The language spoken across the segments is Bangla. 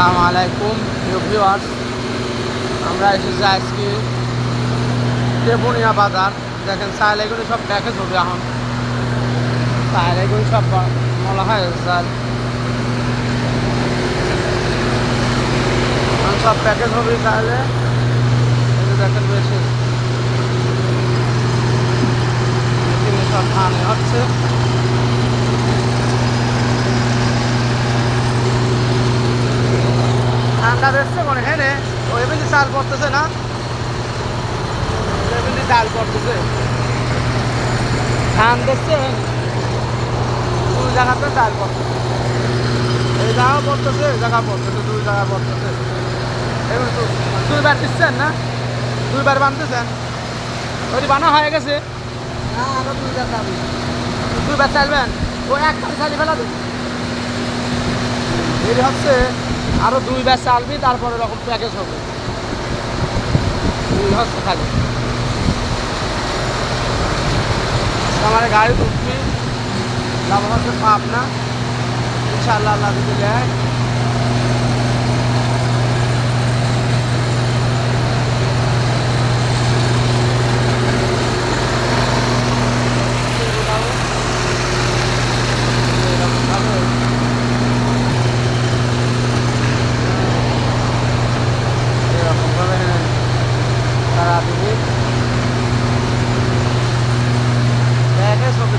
সালাম আলাইকুম ভিউয়ার্স আমরা এসেছি আজকে টেপুনিয়া বাজার। দেখেন সাইলেগুলি সব প্যাকেজ হবে এখন। সাইলেগুলি সব বলা হয় স্যার। সব প্যাকেজ হবে তাহলে। দেখেন, বেশি। সব ধানে হচ্ছে। ঠান্ডা বেসছে মনে হ্যাঁ রে। ও এমনি চাল করতেছে না? এমনি চাল করতেছে। ধান দেখছে দুই জায়গাতে চাল করতেছে। এই জায়গা পড়তেছে এই জায়গা পড়তেছে দুই জায়গা পড়তেছে। এগুলো তো দুইবার দিচ্ছেন না? দুইবার বানতেছেন? ওই বানা হয়ে গেছে? না আরও দুইটা যাবে দুইবার চাইবেন ও একবার চালি ফেলা দেবে। এর হচ্ছে আরও দুই ব্যাচ চালবি তারপরে এরকম প্যাকেজ হবে। দুই হচ্ছে খালি। আমার গাড়ি ঢুকবি তারপর হচ্ছে পাবনা। ইনশাআল্লাহ আল্লাহ যদি দেয় এরকমভাবে এরকমভাবে সারাদিনই প্যাকেজ হবে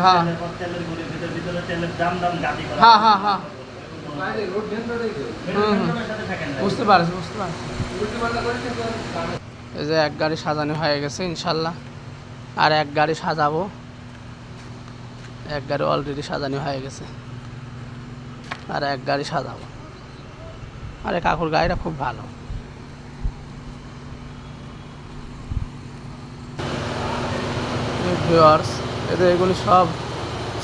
হ্যাঁ। হ্যাঁ হ্যাঁ হ্যাঁ। বুঝতে পারছি বুঝতে পারছি। এই যে এক গাড়ি সাজানো হয়ে গেছে ইনশাল্লাহ। আর এক গাড়ি সাজাবো। এক গাড়ি অলরেডি সাজানো হয়ে গেছে। আর এক গাড়ি সাজাবো। আরে কাকুর গাড়িটা খুব ভালো। ভিউয়ার্স এদের এগুলি সব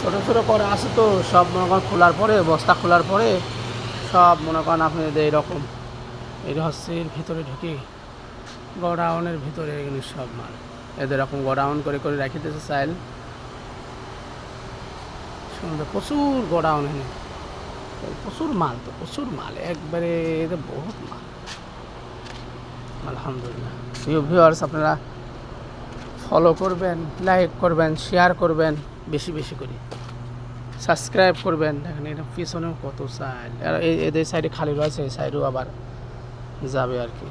ছোটো ছোটো করে আছে তো, সব মনে করেন খোলার পরে, বস্তা খোলার পরে, সব মনে করেন আপনি এইরকম এটা হচ্ছে এর ভিতরে ঢুকে, গোডাউনের ভিতরে এগুলি সব মাল। এদের এরকম গোডাউন করে করে রেখে দিয়েছে চাইল। সুন্দর, প্রচুর গোডাউন এনে প্রচুর মাল তো, প্রচুর মাল, একবারে এদের বহুত মাল। আলহামদুলিল্লাহ। ভিউয়ার্স আপনারা ফলো করবেন লাইক করবেন শেয়ার করবেন, বেশি বেশি করে। সাবস্ক্রাইব করবেন। দেখেন এটা পিছনেও কত সাইড আর এই এদের সাইডে খালি রয়েছে, এই সাইডেও আবার যাবে আর কি।